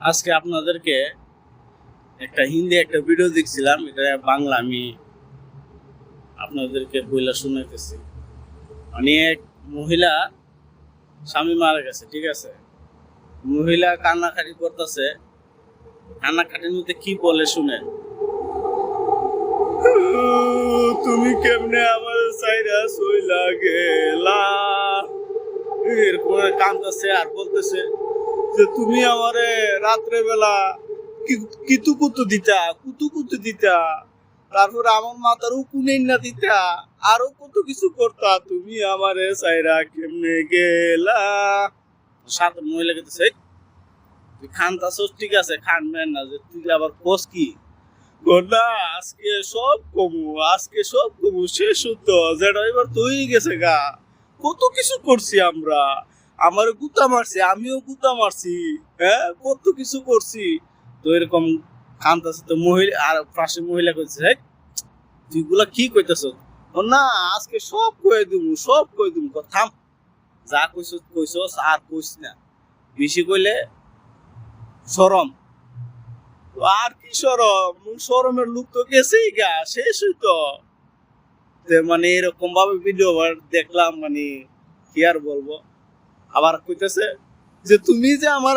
আজকে আপনাদেরকে একটা হিন্দি একটা ভিডিও দেখছিলাম, এটা বাংলা, আমি আপনাদেরকে বইলা শুনাইতেছি। অনেক মহিলা স্বামী মারা গেছে, ঠিক আছে? মহিলা কান্নাকাটি করতেছে। কান্নাকাটির মধ্যে কি বলে শুনে তুমি কেমনে আমার সাইরা সইলা গেলা? এরপরে কান্দতেছে আর বলতেছে যে তুমি আমারে রাত্রে বেলা কি- কিতু কুতু দিতা কুতু কুতু দিতা, তারপর আমার মাথার উকুনেই না দিতা, আরও কত কিছু করতা, তুমি আমারে সাইরা কেমনে গেলা? সাত মহিলা কেতেছে তুই খানতাছস ঠিক আছে, খান খানবেন না, যে তুই আবার কোস কি? না আজকে সব কমু, আজকে সব কমু, শেষ হতো, যেটা এবার তুই গেছে গা। কত কিছু করছি আমরা। আমার গুতা মারছি আমিও গুতা মারছি হ্যাঁ কত কিছু করছি। তো এরকম কান্তাছে তো মহিলা আর পাশে মহিলা কইছে "হেই, তুই গুলা কি কইতেছ না আজকে সব কয়ে দিমু সব কয়ে ক, থাম যা কইছ কইছস আর কইস না। বেশি কইলে সরম। আর কি সরম? সরমের লোক তো গেছেই গা শেষ হইতো মানে এরকম ভাবে ভিডিও দেখলাম মানে কি আর বলব? আবার কইতেছে যে তুমি যে আমার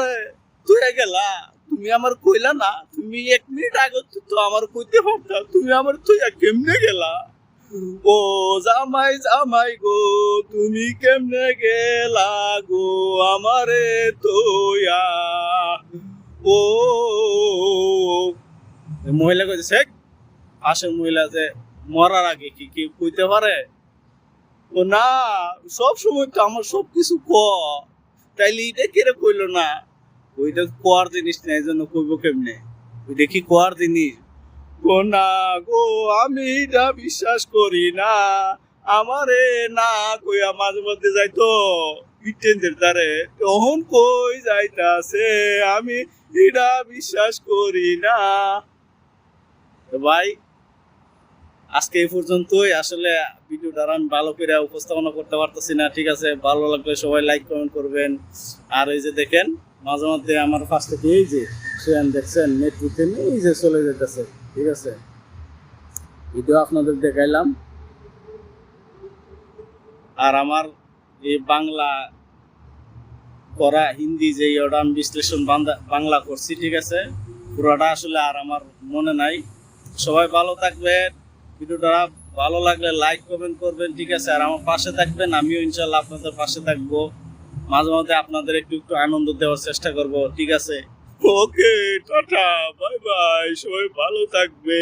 তুই গেলা, তুমি আমার কইলা না, তুমি এক মিনিট আগে তো আমার কইতে পারতা, তুমি আমার তুই কেমনে গেলা? ও জামাই জামাই গো, তুমি কেমনে গেলা গো আমারে তোয়া ও মহিলা কইতেছে পাশের মহিলা যে মরার আগে কি কি কইতে পারে? না, সব সময় তো আমার সব কিছু ক। তাইলে এটা কেরে কইলো না? ওইটা কোয়ার জিনিস না এই জন্য কইব কেমনে? ওইটা কি কোয়ার জিনিস? ও না গো, আমি এটা বিশ্বাস করি না। আমারে না কইয়া মাঝে মধ্যে যাইতো। ইটেনদের তারে তখন কই যাইতাছে? আমি এটা বিশ্বাস করি না। ভাই আজকে এই পর্যন্তই। আসলে ভিডিওটা আমি ভালো করে উপস্থাপনা করতে পারতেছি না, ঠিক আছে? ভালো লাগলে সবাই লাইক কমেন্ট করবেন। আর এই যে দেখেন, মাঝে মধ্যে আমার পাশ থেকে এই যে ট্রেন দেখছেন মেট্রোতে এই যে চলে যেতেছে, ঠিক আছে? ভিডিও আপনাদের দেখাইলাম। আর আমার এই বাংলা করা হিন্দি যে ওটা বিশ্লেষণ বাংলা করছি, ঠিক আছে? পুরোটা আসলে আর আমার মনে নাই। সবাই ভালো থাকবেন। ভিডিওটা ভালো লাগলে লাইক কমেন্ট করবেন, ঠিক আছে? আর আমার পাশে থাকবেন, আমিও ইনশাল্লাহ আপনাদের পাশে থাকব। মাঝে মাঝে আপনাদের একটু একটু আনন্দ দেওয়ার চেষ্টা করব, ঠিক আছে? ওকে টাটা বাই বাই সবাই ভালো থাকবে